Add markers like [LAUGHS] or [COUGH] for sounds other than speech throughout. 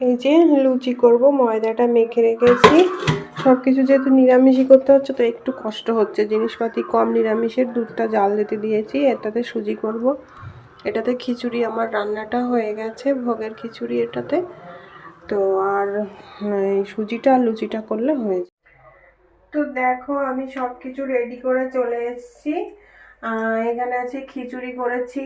এই যে লুচি করব, ময়দাটা মেখে রেখেছি। সব কিছু যেহেতু নিরামিষই করতে হচ্ছে, তো একটু কষ্ট হচ্ছে। জিনিসপাতি কম নিরামিষের, দুধটা জাল দিতে দিয়েছি, এটাতে সুজি করব। এটাতে খিচুড়ি, আমার রান্নাটা হয়ে গেছে, ভোগের খিচুড়ি এটাতে। তো আর, এই সুজিটা আর লুচিটা করলে হয়ে যায়। তো দেখো, আমি সব কিছু রেডি করে চলে এসেছি। এখানে আছে খিচুড়ি করেছি।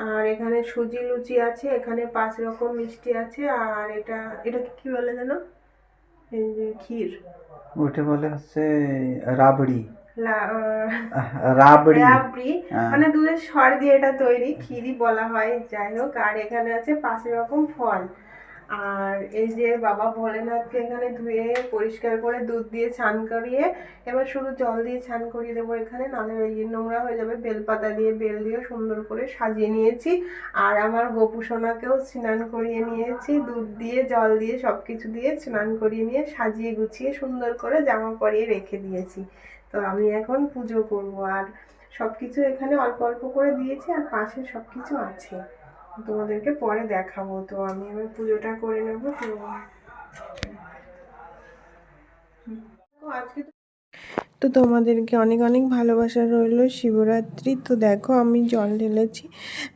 আর এখানে সুজি লুচি আছে এখানে পাঁচ রকম মিষ্টি আছে আর এটা এটা কি বলে যেন? এই যে ক্ষীর। ওটা বলে হচ্ছে রাবড়ি। রাবড়ি। রাবড়ি। হ্যাঁ। মানে দুধের সর দিয়ে এটা তৈরি ক্ষীরই বলা হয় যাই হোক। আর এখানে আছে পাঁচ রকম ফল। আর এই যে বাবা ভোলেনাথকে এখানে ধুয়ে পরিষ্কার করে দুধ দিয়ে স্নান করিয়ে, এবার শুধু জল দিয়ে ছান করিয়ে দেবো এখানে, নাহলে ওই নোংরা হয়ে যাবে, বেলপাতা দিয়ে বেল দিয়ে সুন্দর করে সাজিয়ে নিয়েছি। আর আমার গোপুসোনাকেও স্নান করিয়ে নিয়েছি, দুধ দিয়ে, জল দিয়ে সব কিছু দিয়ে স্নান করিয়ে নিয়ে সাজিয়ে গুছিয়ে সুন্দর করে জামা পরিয়ে রেখে দিয়েছি। তো আমি এখন পুজো করব, আর সব কিছু এখানে অল্প অল্প করে দিয়েছি, আর পাশে সব কিছু আছে। তোমাদেরকে পরে দেখাবো। তো আমি এবার পুজোটা করে নেব, তো তো তোমাদেরকে অনেক অনেক ভালোবাসা রইল শিবরাত্রি। তো দেখো, আমি জল ঢেলেছি।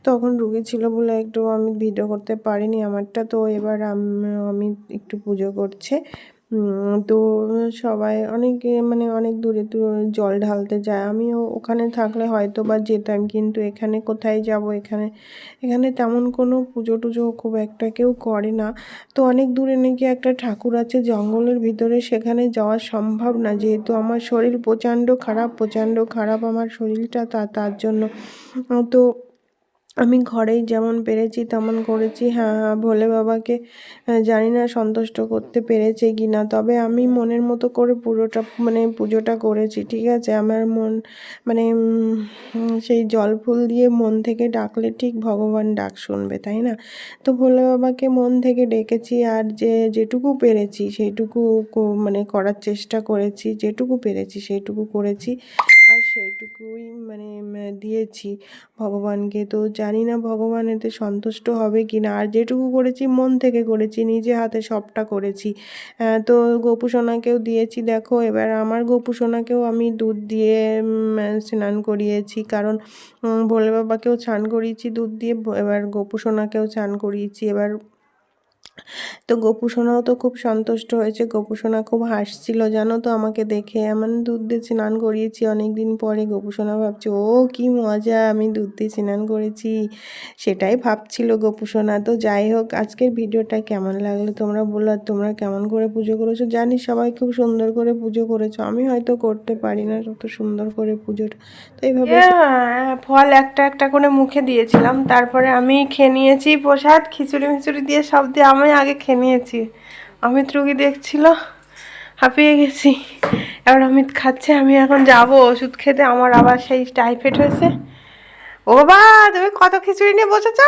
তখন রুগী ছিল বলে একটু আমি ভিডিও করতে পারিনি আমারটা। তো এবার আমি একটু পুজো করছে। তো সবাই অনেকে মানে অনেক দূরে দূরে জল ঢালতে যায়। আমিও ওখানে থাকলে হয়তো বা যেতাম, কিন্তু এখানে কোথায় যাব? এখানে এখানে তেমন কোনো পুজো টুজো খুব একটা কেউ করে না। তো অনেক দূরে নাকি একটা ঠাকুর আছে জঙ্গলের ভিতরে, সেখানে যাওয়া সম্ভব না। যেহেতু আমার শরীর প্রচণ্ড খারাপ প্রচণ্ড খারাপ আমার শরীরটা তা, তার জন্য। তো আমি ঘরেই যেমন পেরেছি, তেমন করেছি। হ্যাঁ হ্যাঁ ভোলে বাবাকে জানি না সন্তুষ্ট করতে পেরেছে কি না, তবে আমি মনের মতো করে পুরোটা মানে পুজোটা করেছি, ঠিক আছে? আমার মন মানে সেই জল ফুল দিয়ে মন থেকে ডাকলে ঠিক ভগবান ডাক শুনবে, তাই না? তো ভোলে বাবাকে মন থেকে ডেকেছি আর যে, যেটুকু পেরেছি, সেইটুকু মানে করার চেষ্টা করেছি, যেটুকু পেরেছি, সেইটুকু করেছি। সেইটুকুই মানে দিয়েছি। ভগবানকে তো জানি না ভগবান এতে সন্তুষ্ট হবে কি না। আর যেটুকু করেছি, মন থেকে করেছি, নিজে হাতে সবটা করেছি। তো গোপু সোনাকেও দিয়েছি, দেখো। এবার আমার গোপু সোনাকেও আমি দুধ দিয়ে স্নান করিয়েছি। কারণ ভোলে বাবাকেও স্নান করিয়েছি দুধ দিয়ে, এবার গোপু সোনাকেও স্নান করিয়েছি। এবার তো গোপু সোনাও তো খুব সন্তুষ্ট হয়েছে। গোপু সোনা খুব হাসছিল, জানো তো আমাকে দেখে। এমন দুধ দিয়ে স্নান করিয়েছি অনেক দিন পরে। গোপু সোনা ভাবছে, ও, কি মজা, আমি দুধ দিয়ে স্নান করেছি। সেটাই ভাবছিল গোপু সোনা। তো যাই হোক, আজকের ভিডিওটা কেমন লাগল তোমরা বলো, আর তোমরা কেমন করে পুজো করেছ? জানি সবাই খুব সুন্দর করে পুজো করেছ। আমি হয়তো করতে পারি না তত সুন্দর করে পুজোটা। তো এইভাবে ফল একটা একটা করে মুখে দিয়েছিলাম। তারপরে আমি খেয়ে নিয়েছি প্রসাদ, খিচুড়ি মিচুড়ি দিয়ে সব দিয়ে আমি আগে খেয়ে নিয়েছি। অমিত রুগী দেখছিল হাঁপিয়ে গেছি। এবার অমিত খাচ্ছে আমি এখন যাব ওষুধ খেতে। আমার আবার সেই টাইফয়েড হয়েছে। ও বাবা তুমি কত খিচুড়ি নিয়ে বসেছ?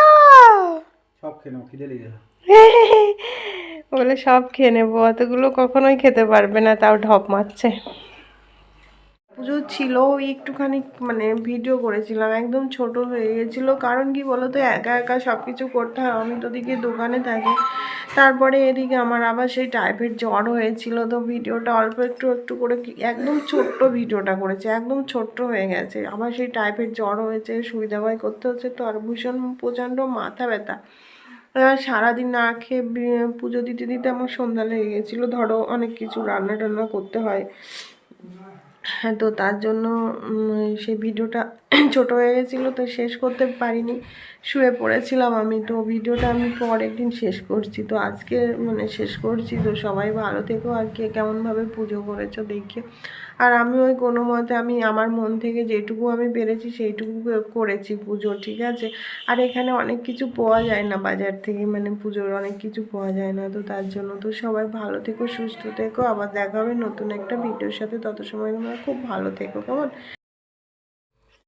সব খেলাম খিদে লেগে [LAUGHS] বলে সব খেয়ে নেব অতগুলো কখনোই খেতে পারবে না তাও ঢপ মারছে। পুজো ছিল ওই একটুখানি মানে ভিডিও করেছিলাম, একদম ছোট হয়ে গেছিল। কারণ কি বলো তো একা একা সব কিছু করতে হয়, আমি তো দিকে দোকানে থাকি। তারপরে এদিকে আমার আবার সেই টাইপের জ্বর হয়েছিল, তো ভিডিওটা অল্প একটু একটু করে একদম ছোট্ট ভিডিওটা করেছে, একদম ছোট্ট হয়ে গেছে। আবার সেই টাইপের জ্বর হয়েছে সুই দাবাই করতে হচ্ছে, তো আর ভীষণ প্রচণ্ড মাথা ব্যথা। সারাদিন না খেয়ে পুজো দিতে দিতে আমার সন্ধ্যা লেগে গেছিল। ধরো অনেক কিছু রান্না টান্না করতে হয়। হ্যাঁ তো তার জন্য সেই ভিডিওটা [CLEARS THROAT] ছোট হয়ে গেছিল, তো শেষ করতে পারিনি, শুয়ে পড়েছিলাম আমি, তো ভিডিওটা আমি পরের দিন শেষ করছি, তো আজকে মানে শেষ করছি, তো সবাই ভালো থেকো, আর কে কেমনভাবে পুজো করেছ দেখে, আর আমি ওই কোনো মতে, আমি আমার মন থেকে যেটুকু আমি পেরেছি, সেইটুকু করেছি পুজো, ঠিক আছে? আর এখানে অনেক কিছু পাওয়া যায় না বাজার থেকে মানে পুজোর অনেক কিছু পাওয়া যায় না, তো তার জন্য তো সবাই ভালো থেকো, সুস্থ থেকো, আবার দেখা হবে নতুন একটা ভিডিওর সাথে তত সময় খুব ভালো থেকো কেমন?